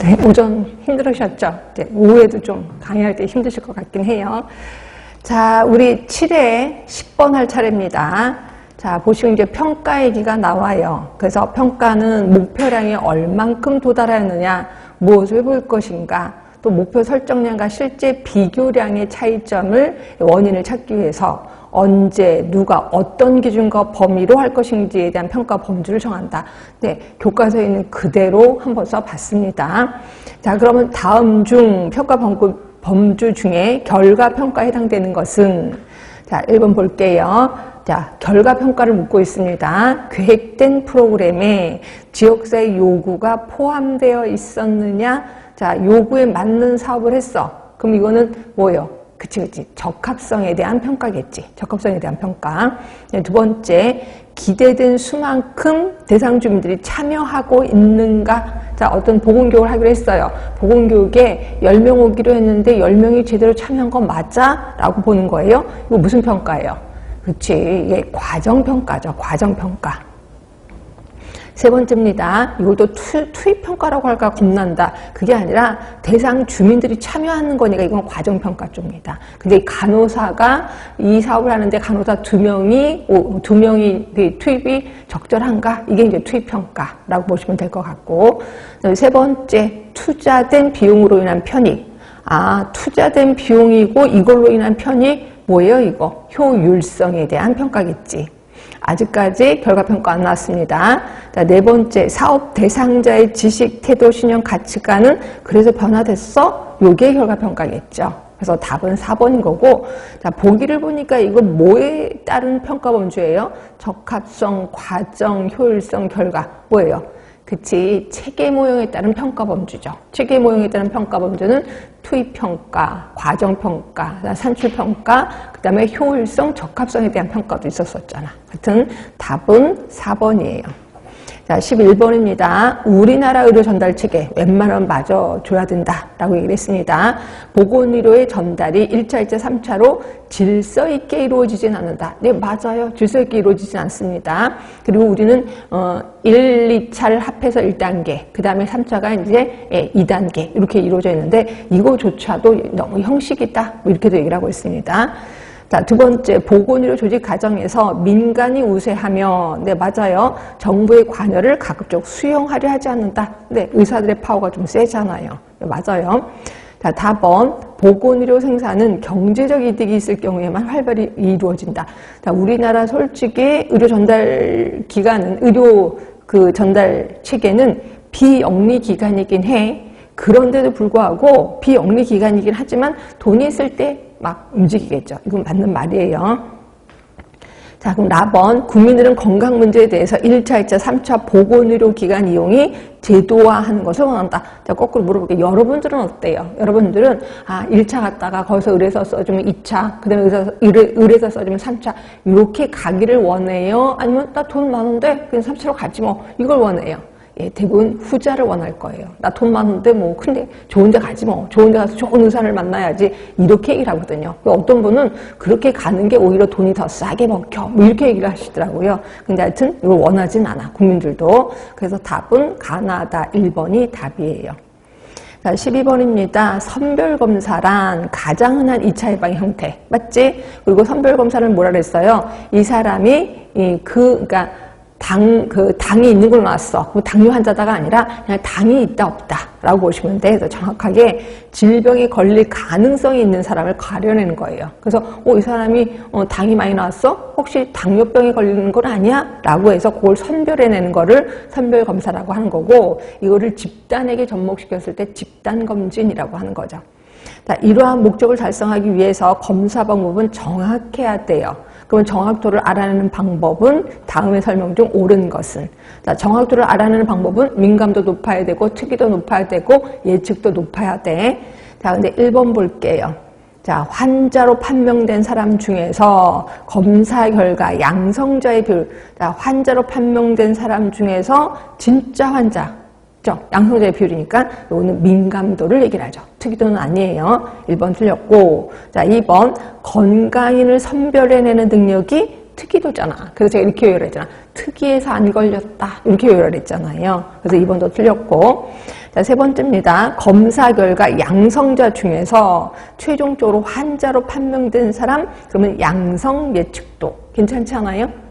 네, 오전 힘들으셨죠? 이제 오후에도 좀 강의할 때 힘드실 것 같긴 해요. 자, 우리 7회 10번 할 차례입니다. 자, 보시면 이제 평가 얘기가 나와요. 그래서 평가는 목표량이 얼만큼 도달하느냐, 무엇을 볼 것인가, 또 목표 설정량과 실제 비교량의 차이점을 원인을 찾기 위해서 언제, 누가, 어떤 기준과 범위로 할 것인지에 대한 평가 범주를 정한다. 네, 교과서에 있는 그대로 한번 써봤습니다. 자, 그러면 다음 중 평가 범주, 중에 결과 평가에 해당되는 것은 자, 1번 볼게요. 자, 결과 평가를 묻고 있습니다. 계획된 프로그램에 지역사회 요구가 포함되어 있었느냐? 자, 요구에 맞는 사업을 했어. 그럼 이거는 뭐예요? 그치, 그치. 적합성에 대한 평가겠지. 적합성에 대한 평가. 네, 두 번째, 기대된 수만큼 대상 주민들이 참여하고 있는가? 자, 어떤 보건교육을 하기로 했어요. 보건교육에 10명 오기로 했는데 10명이 제대로 참여한 건 맞아? 라고 보는 거예요. 이거 무슨 평가예요? 그치. 이게 과정평가죠. 과정평가. 세 번째입니다. 이것도 투, 투입평가라고 할까 겁난다. 그게 아니라 대상 주민들이 참여하는 거니까 이건 과정평가 쪽입니다. 근데 간호사가 이 사업을 하는데 간호사 두 명이, 오, 두 명이 그 투입이 적절한가? 이게 이제 투입평가라고 보시면 될 것 같고. 세 번째, 투자된 비용으로 인한 편익. 아, 투자된 비용이고 이걸로 인한 편익 뭐예요, 이거? 효율성에 대한 평가겠지. 아직까지 결과평가 안 나왔습니다. 자, 네 번째, 사업 대상자의 지식, 태도, 신용, 가치관은 그래서 변화됐어? 요게 결과평가겠죠. 그래서 답은 4번인 거고, 자, 보기를 보니까 이거 뭐에 따른 평가 범주예요? 적합성, 과정, 효율성, 결과. 뭐예요? 그치. 체계 모형에 따른 평가 범주죠. 체계 모형에 따른 평가 범주는 투입 평가, 과정 평가, 산출 평가, 그 다음에 효율성, 적합성에 대한 평가도 있었었잖아. 하여튼 답은 4번이에요. 자, 11번입니다. 우리나라 의료 전달 체계 웬만하면 맞아 줘야 된다라고 얘기를 했습니다. 보건의료의 전달이 1차, 2차, 3차로 질서 있게 이루어지진 않는다. 네, 맞아요. 질서 있게 이루어지진 않습니다. 그리고 우리는 어 1, 2차를 합해서 1단계, 그 다음에 3차가 이제 예, 2단계 이렇게 이루어져 있는데 이거조차도 너무 형식이다. 뭐 이렇게도 얘기를 하고 있습니다. 자, 두 번째, 보건의료 조직 과정에서 민간이 우세하며, 네, 맞아요. 정부의 관여를 가급적 수용하려 하지 않는다. 네, 의사들의 파워가 좀 세잖아요. 네, 맞아요. 자, 다번, 보건의료 생산은 경제적 이득이 있을 경우에만 활발히 이루어진다. 자, 우리나라 솔직히 의료 전달 기관은, 의료 그 전달 체계는 비영리 기관이긴 해. 그런데도 불구하고 비영리 기관이긴 하지만 돈이 있을 때 막 움직이겠죠. 이건 맞는 말이에요. 자, 그럼 라번 국민들은 건강 문제에 대해서 1차, 2차, 3차 보건의료 기관 이용이 제도화하는 것을 원한다. 자, 거꾸로 물어볼게요. 여러분들은 어때요? 여러분들은 아, 1차 갔다가 거기서 의뢰서 써주면 2차, 그 다음에 의뢰서, 의뢰, 의뢰서 써주면 3차 이렇게 가기를 원해요? 아니면 나 돈 많은데 그냥 3차로 가지 뭐 이걸 원해요? 예, 대부분 후자를 원할 거예요. 나 돈 많은데 뭐 근데 좋은 데 가지 뭐. 좋은 데 가서 좋은 의사를 만나야지. 이렇게 얘기를 하거든요. 어떤 분은 그렇게 가는 게 오히려 돈이 더 싸게 먹혀. 뭐 이렇게 얘기를 하시더라고요. 근데 하여튼 이걸 원하진 않아. 국민들도. 그래서 답은 가나다 1번이 답이에요. 자, 12번입니다. 선별검사란 가장 흔한 2차 예방 형태. 맞지? 그리고 선별검사를 뭐라 그랬어요? 이 사람이, 이, 그, 그니까, 당, 그, 당이 있는 걸로 나왔어. 그 당뇨 환자다가 아니라 그냥 당이 있다, 없다. 라고 보시면 돼. 그래서 정확하게 질병에 걸릴 가능성이 있는 사람을 가려내는 거예요. 그래서, 어, 이 사람이, 어, 당이 많이 나왔어? 혹시 당뇨병에 걸리는 건 아니야? 라고 해서 그걸 선별해내는 거를 선별 검사라고 하는 거고, 이거를 집단에게 접목시켰을 때 집단 검진이라고 하는 거죠. 자, 이러한 목적을 달성하기 위해서 검사 방법은 정확해야 돼요. 그러면 정확도를 알아내는 방법은 다음에 설명 중 옳은 것은 자, 정확도를 알아내는 방법은 민감도 높아야 되고 특이도 높아야 되고 예측도 높아야 돼. 자, 근데 1번 볼게요. 자, 환자로 판명된 사람 중에서 검사 결과 양성자의 비율. 자, 환자로 판명된 사람 중에서 진짜 환자 양성자의 비율이니까 이거는 민감도를 얘기를 하죠. 특이도는 아니에요. 1번 틀렸고 자 2번 건강인을 선별해내는 능력이 특이도잖아. 그래서 제가 이렇게 요약을 했잖아. 특이해서 안 걸렸다. 이렇게 요약을 했잖아요. 그래서 2번도 틀렸고. 자, 세 번째입니다. 검사 결과 양성자 중에서 최종적으로 환자로 판명된 사람, 그러면 양성 예측도. 괜찮지 않아요?